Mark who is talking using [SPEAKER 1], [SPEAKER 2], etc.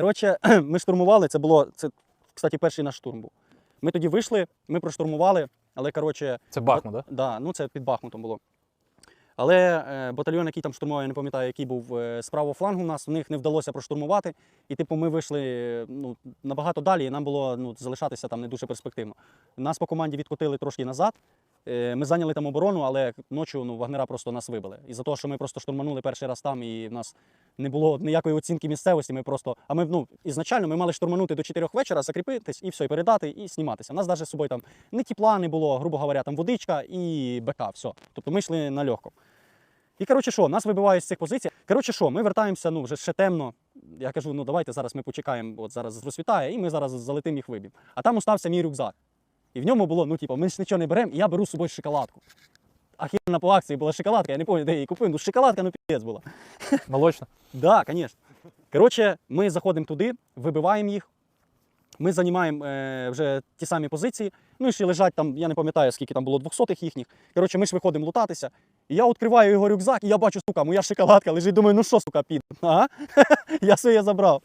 [SPEAKER 1] Коротше, ми штурмували, це було, це, кстати, перший наш штурм був. Ми тоді вийшли, ми проштурмували, але коротше,
[SPEAKER 2] Це Бахмут, так?
[SPEAKER 1] Да, ну це під Бахмутом було. Але е, батальйон, який там штурмував, я не пам'ятаю, який був е, з правого флангу у нас, в них не вдалося проштурмувати. І типу ми вийшли е, ну, набагато далі, і нам було ну, залишатися там не дуже перспективно. Нас по команді відкотили трошки назад. Е, Ми зайняли там оборону, але ночі ну, вагнера просто нас вибили. І за те, що ми просто штурманули перший раз там, і в нас не було ніякої оцінки місцевості. Ми просто, а ми ну, ізначально ми мали штурманути до 4 вечора, закріпитись і все, і передати, і зніматися. У нас навіть з собою там не тіпла не було, грубо говоря, там водичка і БК, все. Тобто ми йшли на легко. І коротше, що, нас вибивають з цих позицій. Коротше, що, ми вертаємося, ну вже ще темно. Я кажу, ну давайте зараз ми почекаємо, от зараз розсвітає, і ми зараз залетим їх виб'ємо. А там остався мій рюкзак. І в ньому було, ну, типу, ми ж нічого не беремо, і я беру з собою шоколадку. Ахірна по акції була шоколадка, я не пам'ятаю, де я її купив. Ну, шоколадка, ну піздець була.
[SPEAKER 2] Молочно.
[SPEAKER 1] Да, звісно. Коротше, ми заходимо туди, вибиваємо їх. Ми займаємо е, вже ті самі позиції. Ну і ще лежать там, я не пам'ятаю, скільки там було 200 їхніх. Коротше, ми ж виходимо лутатися. І я відкриваю його рюкзак, і я бачу, сука, моя шоколадка лежить. Думаю, ну що, сука, піде? Ага. я своє забрав.